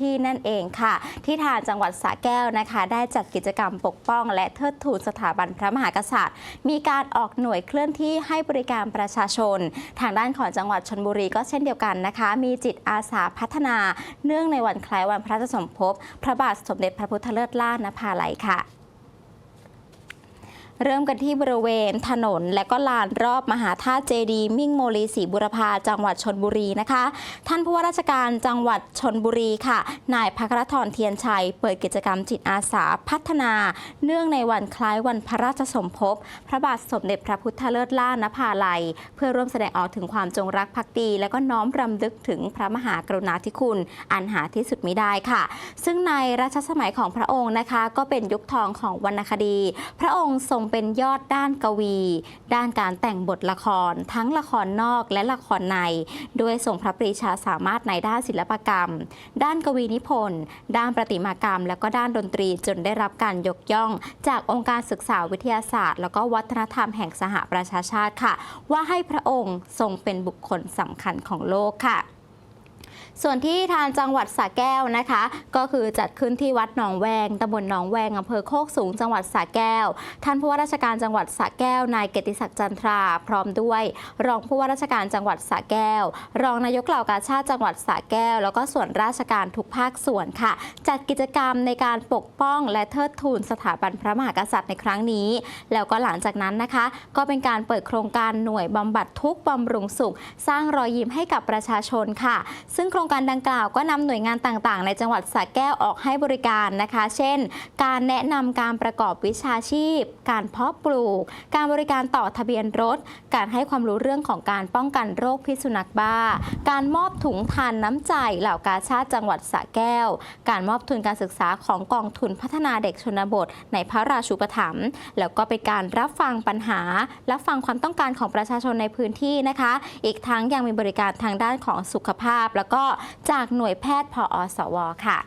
ที่นั่นเองค่ะ ที่ทางจังหวัดสระแก้วนะคะ ได้จัดกิจกรรมปกป้อง และเทิดทูนสถาบันพระมหากษัตริย์ มีการออกหน่วยเคลื่อนที่ให้บริการประชาชน ทางด้านของจังหวัดชนบุรีก็เช่นเดียวกันนะคะ มีจิตอาสาพัฒนา เนื่องในวันคล้ายวันพระราชสมภพ พระบาทสมเด็จพระพุทธเลิศล่านภาลัยค่ะ เริ่มกันที่บริเวณถนนและก็ลานรอบมหาธาตุเจดีย์มิ่งโมลีศรีบุรพาจังหวัดชนบุรีนะคะ ท่านผู้ว่าราชการจังหวัดชนบุรีค่ะ นายภัครธรเทียนชัย เปิดกิจกรรมจิตอาสาพัฒนา เนื่องในวันคล้ายวันพระราชสมภพ พระบาทสมเด็จพระพุทธเลิศล่านภาลัย เพื่อร่วมแสดงออกถึงความจงรักภักดี และก็น้อมรำลึกถึงพระมหากรุณาธิคุณ อันหาที่สุดมิได้ค่ะ ซึ่งในรัชสมัยของพระองค์นะคะ ก็เป็นยุคทองของวรรณคดี พระองค์ทรงเป็นยอดด้านกวี ด้านการแต่งบทละคร ทั้งละครนอกและละครใน ด้วยทรงพระปรีชาสามารถในด้านศิลปกรรม ด้านกวีนิพนธ์ ด้านประติมากรรม และก็ด้านดนตรีจนได้รับการยกย่อง จากองค์การศึกษาวิทยาศาสตร์ แล้วก็วัฒนธรรมแห่งสหประชาชาติค่ะ ว่าให้พระองค์ทรงเป็นบุคคลสำคัญของโลกค่ะ ส่วนที่ทางจังหวัดสระแก้วนะคะ ก็คือจัดขึ้นที่วัดหนองแวงตำบลหนองแวงอำเภอโคกสูงจังหวัดสระแก้ว ท่านผู้ว่าราชการจังหวัดสระแก้วนายเกติศักดิ์จันทรา พร้อมด้วย รองผู้ว่าราชการจังหวัดสระแก้ว รองนายกเหล่ากาชาติจังหวัดสระแก้ว แล้วก็ส่วนราชการทุกภาคส่วนค่ะ จัดกิจกรรมในการปกป้องและเทิดทูนสถาบันพระมหากษัตริย์ในครั้งนี้ แล้วก็หลังจากนั้นนะคะ ก็เป็นการเปิดโครงการหน่วยบำบัดทุกบำรุงสุข สร้างรอยยิ้มให้กับประชาชนค่ะ ซึ่งโครงการดังกล่าวก็นำหน่วยงานต่างๆ ในจังหวัดสระแก้วออกให้บริการนะคะ เช่น การแนะนำการประกอบวิชาชีพ การเพาะปลูก การบริการต่อทะเบียนรถ การให้ความรู้เรื่องของการป้องกันโรคพิษสุนัขบ้า การมอบถุงทานน้ำใจเหล่ากาชาติจังหวัดสระแก้ว การมอบทุนการศึกษาของกองทุนพัฒนาเด็กชนบท ในพระราชูปถัมภ์แล้วก็เป็นการรับฟังปัญหา รับฟังความต้องการของประชาชนในพื้นที่นะคะ อีกทั้งยังมีบริการทางด้านของสุขภาพและแล้วก็จากหน่วยแพทย์พออสวค่ะ